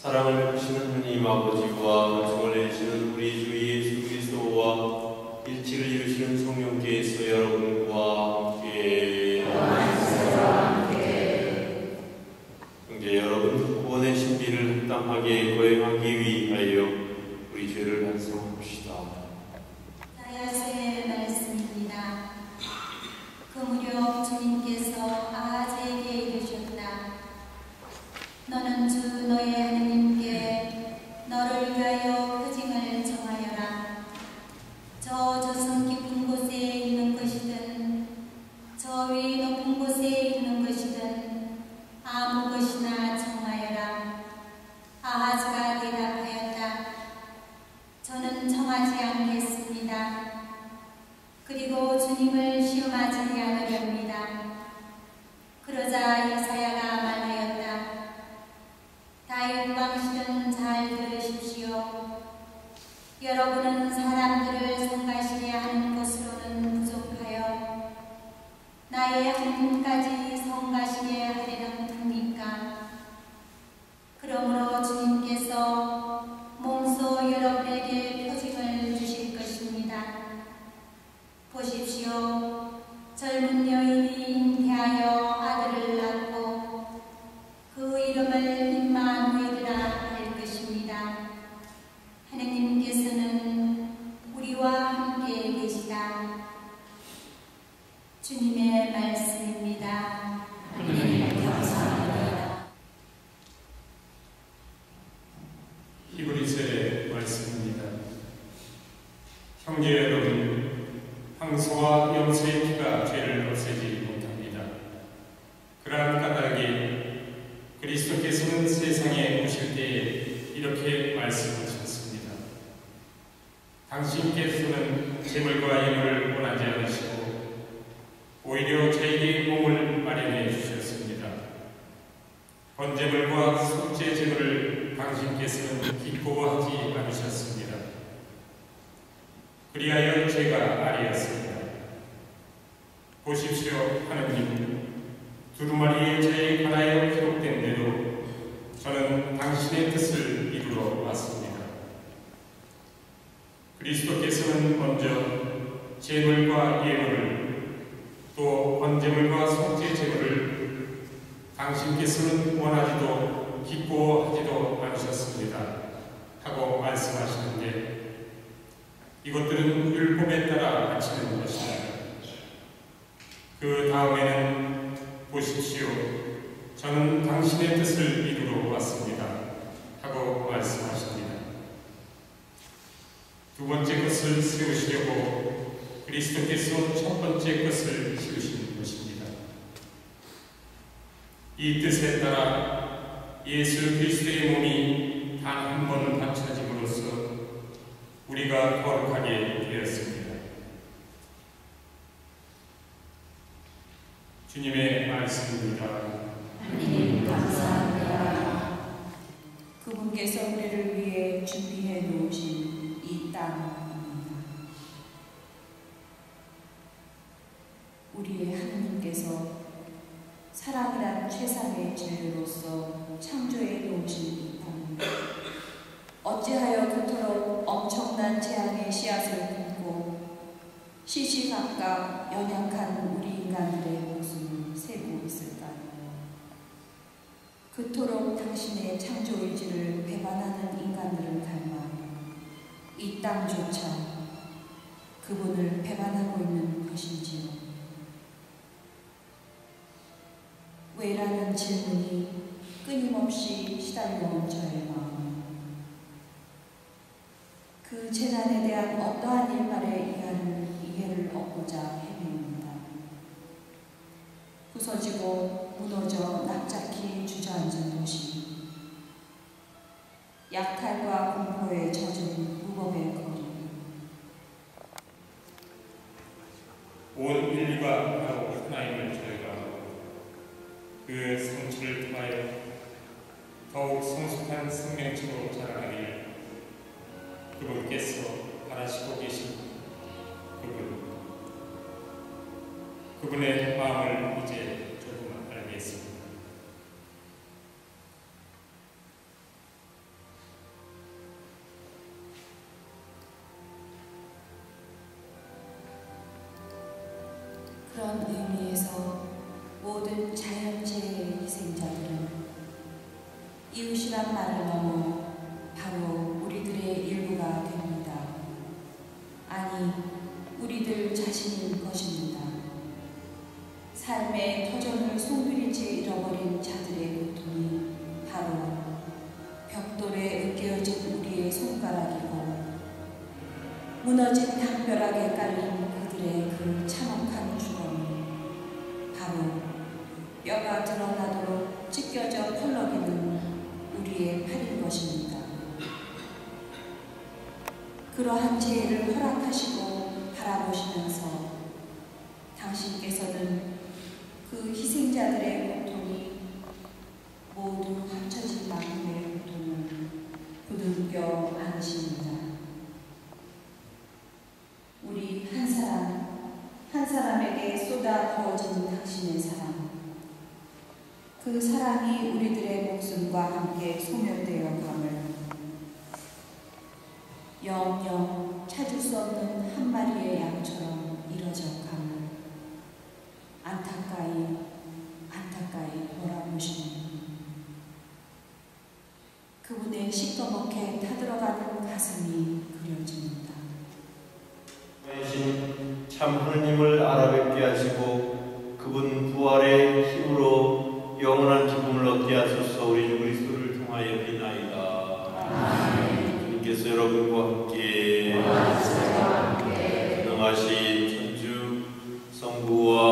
사랑을 베푸시는 하나님 아버지와 은총을 내주시는 우리 주 예수 그리스도와 일치를 이루시는 성령께서 여러분과 함께 형제 여러분 구원의 신비를 합당하게 거행하기 위하여 우리 죄를 반성합시다. 나야의 말씀입니다. 그 무렵 주님께서 아하즈에게 이르셨다. 너는 주 너의 하느님 왕실은 잘 들으십시오. 여러분은 사람들을 성가시게 하는 것으로는 부족하여 나의 하나님까지 히브리서의 말씀입니다. 형제 여러분, 황소와 염소의 피가 죄를 없애지 못합니다. 그러한 까닭에 그리스도께서는 세상에 오실 때에 이렇게 말씀하셨습니다. 당신께서는 재물과 예물을 원하지 않으시고 오히려 저에게 몸을 마련해 주셨습니다. 번제물과 속죄 제물을 당신께서는 기뻐하지 않으셨습니다. 그리하여 제가 아뢰었습니다. 보십시오, 하느님. 두루마리의 저에 관하여 기록된 대로 저는 당신의 뜻을 이루러 왔습니다. 그리스도께서는 먼저 제물과 예물을 또 번제물과 속죄 제물을 당신께서는 원하지도 기뻐하지도 않으셨습니다. 하고 말씀하시는데 이것들은 율법에 따라 바치는 것입니다. 그 다음에는 보십시오. 저는 당신의 뜻을 이루러 왔습니다. 하고 말씀하십니다. 두 번째 것을 세우시려고 그리스도께서 첫 번째 것을 세우신 것입니다. 이 뜻에 따라 예수 그리스도의 몸이 단 한번 바쳐짐으로써 우리가 거룩하게 되었습니다. 주님의 말씀입니다. 하나님 감사합니다. 그분께서 우리를 위해 준비해 놓으신 이 땅입니다. 우리의 하느님께서 사랑이란 최상의 진리로서 창조해 놓으신 이 땅. 어찌하여 그토록 엄청난 재앙의 씨앗을 품고 시시각각 연약한 우리 인간들의 목숨을 세고 있을까요? 그토록 당신의 창조 의지를 배반하는 인간들을 닮아 이 땅조차 그분을 배반하고 있는 것인지요? 왜라는 질문이 끊임없이 시달려온 저의 마음. 그 재난에 대한 어떠한 일말의 이해를, 이해를 얻고자 헤매입니다. 부서지고 무너져 납작히 주저앉은 도시. 약탈과 공포에 젖은 무법의 거 거룩한 생명체로 자라나길 그분께서 바라시고 계신 그분 그분의 마음을 이제 조금 알겠습니다. 그런 의미에서 모든 자연재해의 희생자들은 이웃이란 말을 넘어 바로 우리들의 일부가 됩니다. 아니, 우리들 자신인 것입니다. 삶의 터전을 송두리째 잃어버린 자들의 고통이 바로 벽돌에 으깨어진 우리의 손가락이고 무너진 담벼락에 깔린 그들의 그 참혹한 죽음이 바로 뼈가 드러나도록 찢겨져 펄럭이는 우리의 팔인 것입니다. 그러한 죄를 허락하시고 바라보시면서 당신께서는 그 희생자들의 고통이 모두 합쳐진 만큼의 고통을 부둥켜 안으십니다. 우리 한 사람, 한 사람에게 쏟아 부어진 당신의 사랑. 그 사랑이 우리들의 목숨과 함께 소멸되어 감을 영영 찾을 수 없는 한 마리의 양처럼 이뤄져 감을 안타까이 안타까이 돌아보시는 그분의 시꺼멓게 타들어가는 가슴이 그려집니다. 참 하느님을 알아뵙게 하시고 그분 부활의 힘으로 영원한 기쁨을 얻게 하소서 우리 주 그리스도를 통하여 비나이다. 주님께서 여러분과 함께 능하신 천주 성부와